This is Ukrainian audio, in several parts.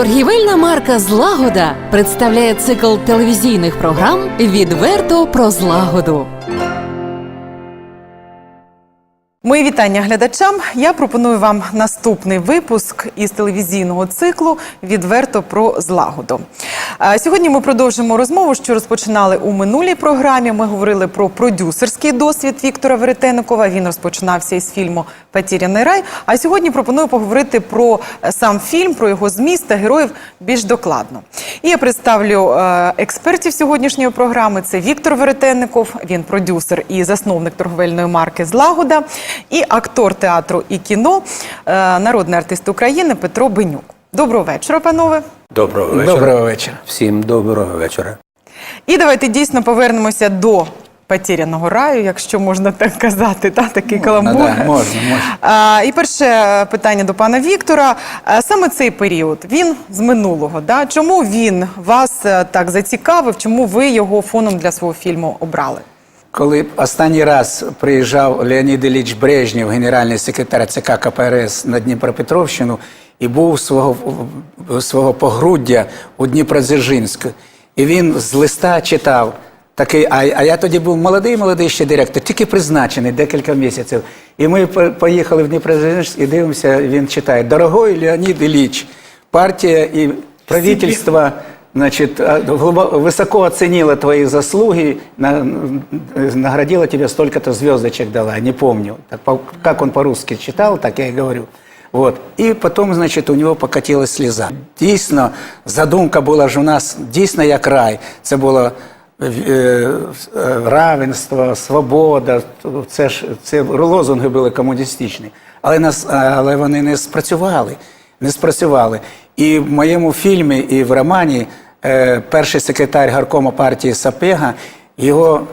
Торгівельна марка Злагода представляє цикл телевізійних програм Відверто про злагоду. Мої вітання глядачам. Я пропоную вам наступний випуск із телевізійного циклу Відверто про злагоду. Сьогодні ми продовжимо розмову, що розпочинали у минулій програмі. Ми говорили про продюсерський досвід Віктора Веретенникова. Він розпочинався із фільму Потеряний рай. А сьогодні пропоную поговорити про е, сам фільм, про його зміст та героїв більш докладно. І я представлю е, експертів сьогоднішньої програми. Це Віктор Веретенников, він продюсер і засновник торговельної марки Злагода, і актор театру і кіно, е, народний артист України Петро Бенюк. Доброго вечора, панове. Доброго вечора. Доброго вечора. Всім доброго вечора. І давайте дійсно повернемося до потеряного раю, якщо можна так казати, та такий каламбур. Да, можна, можна. А, і перше питання до пана Віктора. А, саме цей період він з минулого. Да? Чому він вас е, так зацікавив? Чому ви його фоном для свого фільму обрали? Коли останній раз приїжджав Леонід Ілліч Брежнєв, генеральний секретар ЦК КПРС на Дніпропетровщину, і був свого, свого погруддя у Дніпродзержинську. І він з листа читав такий, а, а я тоді був молодий, молодий ще директор, тільки призначений декілька місяців. І ми поїхали в Дніпродзержинськ і дивимося, він читає: Дорогой Леонід Ілліч, партія і правительство значит, а, глубо- высоко оценила твои заслуги, на- наградила тебе столько-то звездочек дала, не помню. Так, по- как он по-русски читал, так я и говорю. Вот. І потім, значить, у нього покатилась сліза. Дійсно, задумка була ж у нас дійсно як рай. Це було е, е, равенство, свобода. Це ж це лозунги були комуністичні. Але нас, але вони не спрацювали. Не спрацювали. І в моєму фільмі, і в романі е, перший секретар гаркома партії Сапега його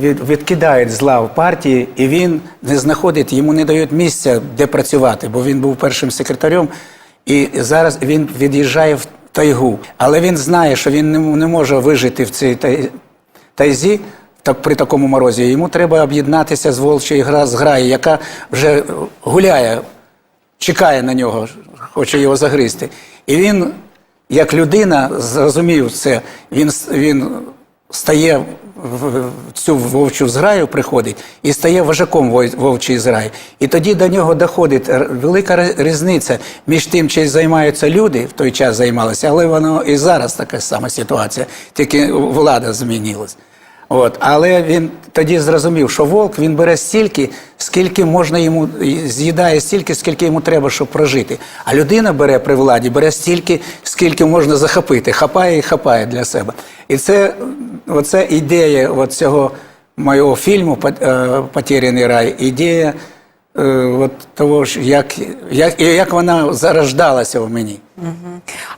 від, відкидають з лав партії, і він не знаходить, йому не дають місця, де працювати, бо він був першим секретарем, і зараз він від'їжджає в тайгу. Але він знає, що він не, може вижити в цій тай- тайзі так, при такому морозі. Йому треба об'єднатися з волчою гра, зграєю, яка вже гуляє, чекає на нього, хоче його загризти. І він, як людина, зрозумів це, він, він стає в цю вовчу зграю, приходить і стає вожаком вовчої зграї. І тоді до нього доходить велика різниця між тим, чим займаються люди, в той час займалися, але воно і зараз така сама ситуація, тільки влада змінилась. От. Але він тоді зрозумів, що вовк він бере стільки, скільки можна йому з'їдає стільки, скільки йому треба, щоб прожити. А людина бере при владі, бере стільки, скільки можна захопити, хапає і хапає для себе. І це оце ідея от цього моєго фільму «Пот- е, Потеряний рай. Ідея от того, ж, як, як, як вона зарождалася в мені.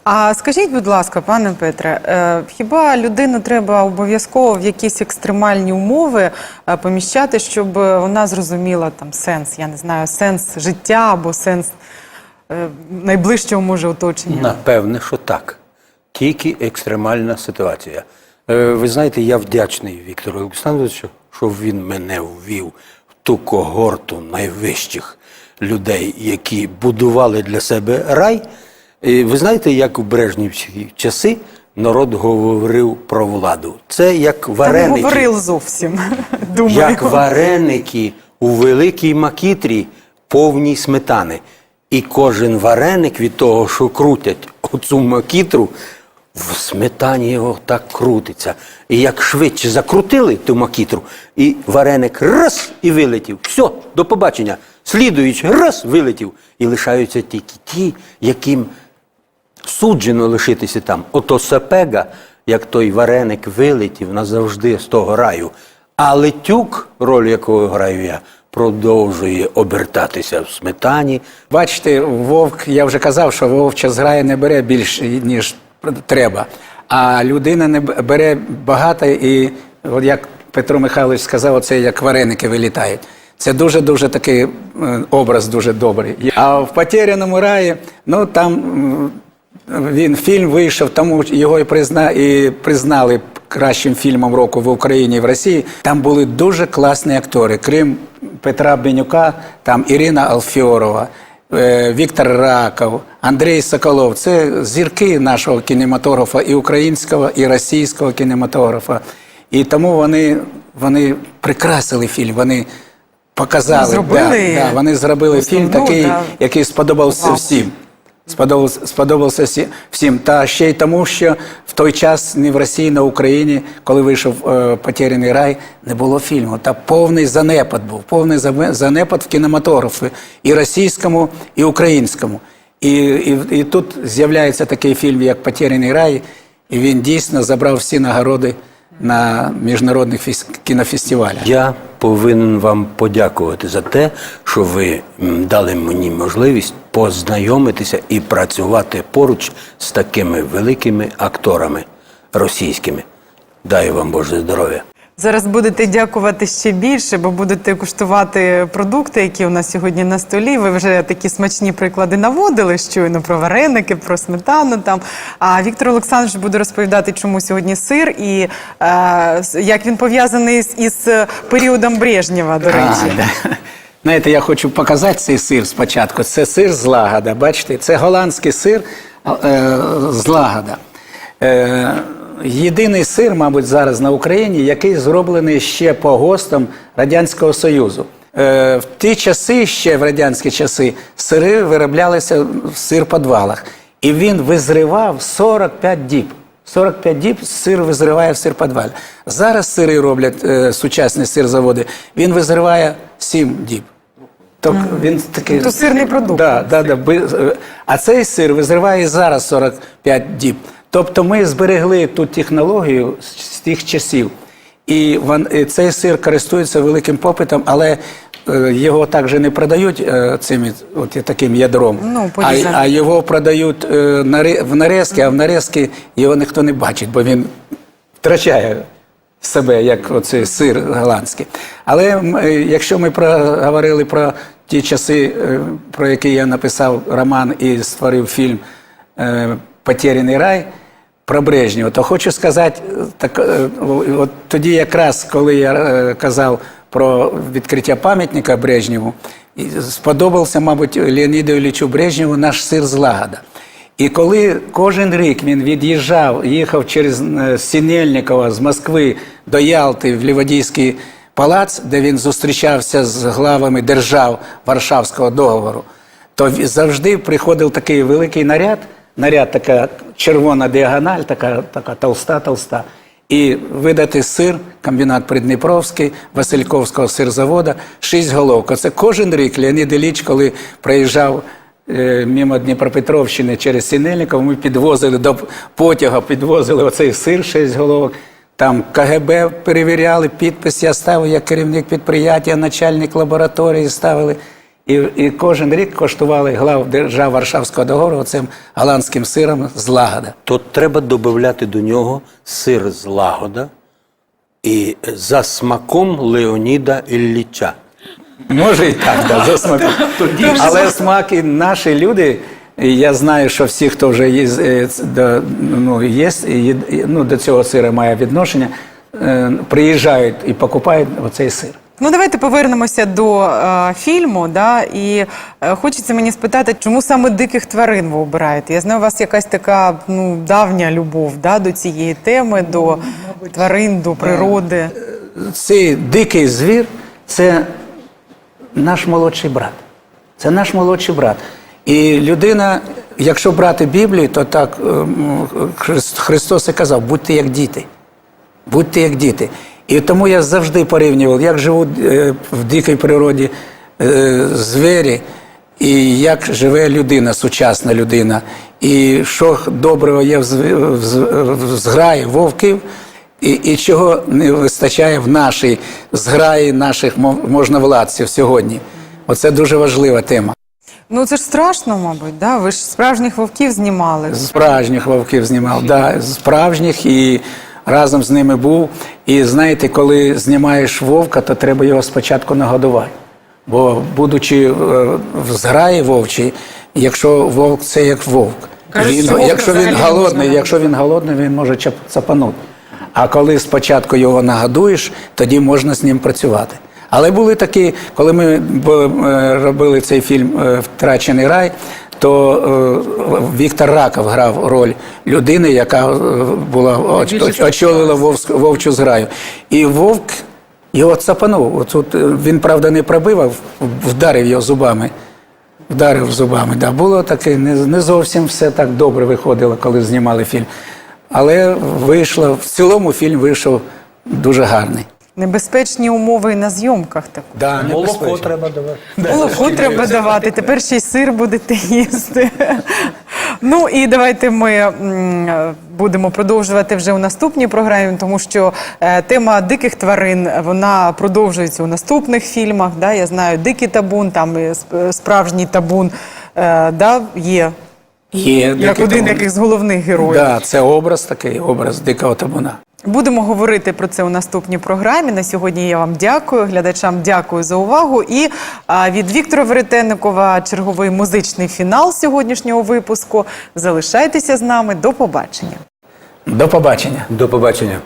А скажіть, будь ласка, пане Петре, е, хіба людину треба обов'язково в якісь екстремальні умови е, поміщати, щоб вона зрозуміла там сенс, я не знаю, сенс життя або сенс е, найближчого може оточення? Напевне, що так. Тільки екстремальна ситуація. Е, Ви знаєте, я вдячний Віктору Олександровичу, що він мене ввів ту когорту найвищих людей, які будували для себе рай. І ви знаєте, як у Брежнівські часи народ говорив про владу. Це як Та не говорив зовсім, думаю. як вареники у великій макітрі повній сметани. І кожен вареник від того, що крутять оцю макітру, в сметані його так крутиться. І як швидше закрутили ту макітру, і вареник раз і вилетів. Все, до побачення. Слідуючи, раз вилетів. І лишаються тільки ті, яким суджено лишитися там. Ото сапега, як той вареник вилетів назавжди з того раю. А летюк, роль якого граю я, продовжує обертатися в сметані. Бачите, вовк, я вже казав, що вовча зграя не бере більше, ніж треба. А людина не бере багато і, от як Петро Михайлович сказав, оце як вареники вилітають. Це дуже-дуже такий е, образ дуже добрий. А в потеряному раї, ну там він фільм вийшов, тому його і, призна, і признали кращим фільмом року в Україні і в Росії. Там були дуже класні актори. Крім Петра Бенюка, там Ірина Алфіорова, е, Віктор Раков, Андрій Соколов. Це зірки нашого кінематографа і українського, і російського кінематографа. І тому вони, вони прикрасили фільм. Вони показали, Зробили да, да, вони зробили фільм такий, да. який сподобався Вау. всім. Сподобався, сподобався всім. Та ще й тому, що в той час ні в Росії, ні в Україні, коли вийшов е, Потеряний рай, не було фільму. Та повний занепад був, повний занепад в кінематографі і російському, і українському. І, і, і тут з'являється такий фільм, як Потеряний рай, і він дійсно забрав всі нагороди на міжнародних кінофестивалях. Я повинен вам подякувати за те, що ви дали мені можливість познайомитися і працювати поруч з такими великими акторами російськими. Дай вам Боже здоров'я. Зараз будете дякувати ще більше, бо будете куштувати продукти, які у нас сьогодні на столі. Ви вже такі смачні приклади наводили щойно про вареники, про сметану. Там а Віктор Олександрович буде розповідати, чому сьогодні сир і е, як він пов'язаний з із періодом Брежнєва, до речі. А, да. Знаєте, я хочу показати цей сир спочатку. Це сир з лагода. Бачите, це голландський сир е, з лагода. Е, єдиний сир, мабуть, зараз на Україні, який зроблений ще по ГОСТам Радянського Союзу. Е, в ті часи, ще в радянські часи, сири вироблялися в сир-подвалах. І він визривав 45 діб. 45 діб сир визриває в сир-подвалі. Зараз сири роблять е, сучасні сирзаводи, він визриває 7 діб. Тобто він такий. Тобто сирний продукт. Да, да, да, би- е, а цей сир визриває зараз 45 діб. Тобто ми зберегли ту технологію з тих часів. І цей сир користується великим попитом, але е, його також не продають е, цим от таким ядром, Ну, а, а його продають е, в нарізки, а в нарізки його ніхто не бачить, бо він втрачає себе, як оцей сир голландський. Але е, якщо ми проговорили про ті часи, е, про які я написав роман і створив фільм е, Потеряний рай про Брежнєва, то хочу сказати, е, так, е, от тоді якраз, коли я е, казав про відкриття пам'ятника Брежнєву, сподобався, мабуть, Леоніду Іллічу Брежнєву наш сир з Лагода. І коли кожен рік він від'їжджав, їхав через е, Сінельникова з Москви до Ялти в Лівадійський палац, де він зустрічався з главами держав Варшавського договору, то завжди приходив такий великий наряд, наряд така червона діагональ, така, така толста-толста. І видати сир, комбінат Придніпровський, Васильковського сирзавода, шість головок. Це кожен рік Леонід Ілліч, коли приїжджав е, мимо Дніпропетровщини через Сінельников, ми підвозили до потяга, підвозили оцей сир, шість головок. Там КГБ перевіряли, підпис я ставив як керівник підприємства, начальник лабораторії ставили. І, і кожен рік коштували глав держав Варшавського договору цим голландським сиром з лагода. То треба додати до нього сир з лагода і за смаком Леоніда Ілліча. Може і так, да, за смак. Але смаки наші люди. Я знаю, що всі, хто вже є, е, до, ну, є, і- і- ну, до цього сира має відношення, е, приїжджають і покупають оцей сир. Ну, давайте повернемося до е, фільму. Да, і е, хочеться мені спитати, чому саме диких тварин ви обираєте? Я знаю, у вас якась така ну, давня любов да, до цієї теми, до тварин, до природи. Цей дикий звір це наш молодший брат. Це наш молодший брат. І людина, якщо брати Біблію, то так ем, Христос і казав, будьте як діти. Будьте як діти. І тому я завжди порівнював, як живуть е, в дикій природі е, звірі, і як живе людина, сучасна людина. І що доброго є в зграї вовків, і, і чого не вистачає в нашій зграї наших можновладців сьогодні. Оце дуже важлива тема. Ну це ж страшно, мабуть, да? ви ж справжніх вовків знімали. Справжніх вовків знімав, да, справжніх і разом з ними був. І знаєте, коли знімаєш вовка, то треба його спочатку нагодувати. Бо, будучи е, в зграї вовчій, якщо вовк це як вовк. Кажуть, Він, якщо він голодний, якщо він голодний, він може цапанути. А коли спочатку його нагодуєш, тоді можна з ним працювати. Але були такі, коли ми е, робили цей фільм е, Втрачений рай, то е, Віктор Раков грав роль людини, яка е, була оч- оч- очолила вовчу зграю. І вовк його цапанув. Тут е, він, правда, не пробив, а вдарив його зубами. Вдарив зубами. Да. Було таке, не, не зовсім все так добре виходило, коли знімали фільм. Але вийшло, в цілому фільм вийшов дуже гарний. Небезпечні умови на зйомках так. Да, Молоко треба давати. Молоко треба давати, тепер ще й сир будете їсти. Ну і давайте ми будемо продовжувати вже у наступній програмі, тому що е, тема диких тварин вона продовжується у наступних фільмах. Да? Я знаю, дикий табун, там і справжній табун е, да, є Є як дикий один табун. яких з головних героїв. Да, це образ такий, образ дикого табуна. Будемо говорити про це у наступній програмі. На сьогодні я вам дякую. Глядачам дякую за увагу. І а, від Віктора Веретенникова черговий музичний фінал сьогоднішнього випуску. Залишайтеся з нами. До побачення. До побачення. До побачення.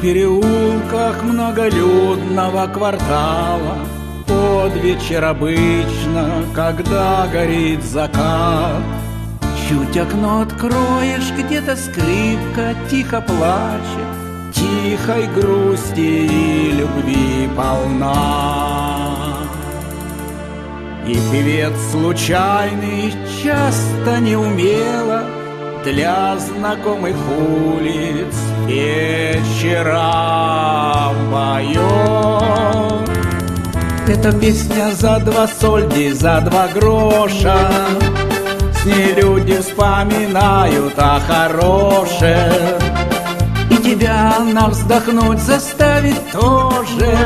Переулках многолюдного квартала. Под вечер обычно, когда горит закат. Чуть окно откроешь, где-то скрипка тихо плачет. Тихой грусти и любви полна. И певец случайный часто неумело Для знакомых улиц вечера поет Эта песня за два сольди, за два гроша. С ней люди вспоминают о хорошем. И тебя она вздохнуть заставит тоже.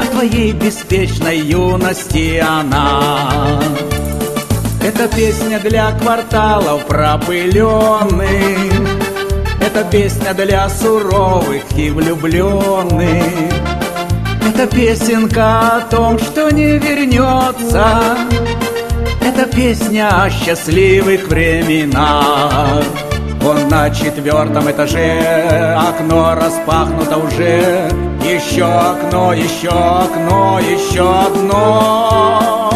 О твоей беспечной юности она. Это песня для кварталов пропыленных, Это песня для суровых и влюбленных, Это песенка о том, что не вернется, Это песня о счастливых временах. Он на четвертом этаже, окно распахнуто уже, еще окно, еще окно, еще одно.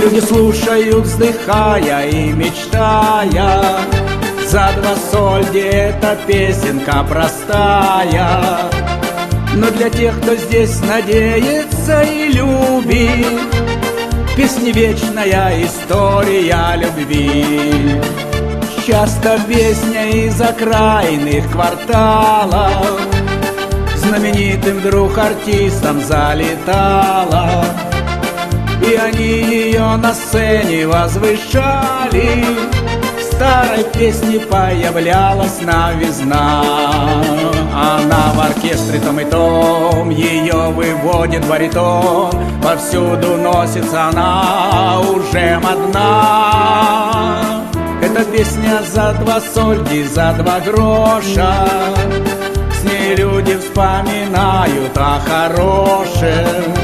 Люди слушают, вздыхая и мечтая, за два сольди эта песенка простая. Но для тех, кто здесь надеется и любит, Песни вечная история любви. Часто песня из окраинных кварталов Знаменитым вдруг артистам залетала И они ее на сцене возвышали старой песне появлялась новизна. Она в оркестре том и том Ее выводит баритон. Повсюду носится она уже модна. Это песня за два сольди, за два гроша С ней люди вспоминают о хорошем.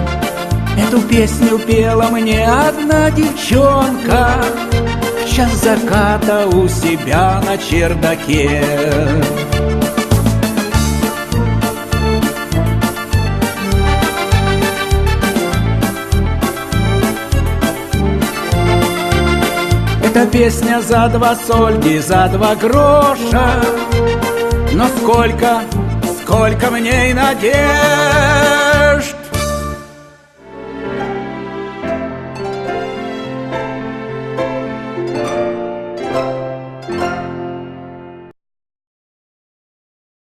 Эту песню пела мне одна девчонка час заката у себя на чердаке. Эта песня за два сольди, за два гроша. Но сколько, сколько мне и надежд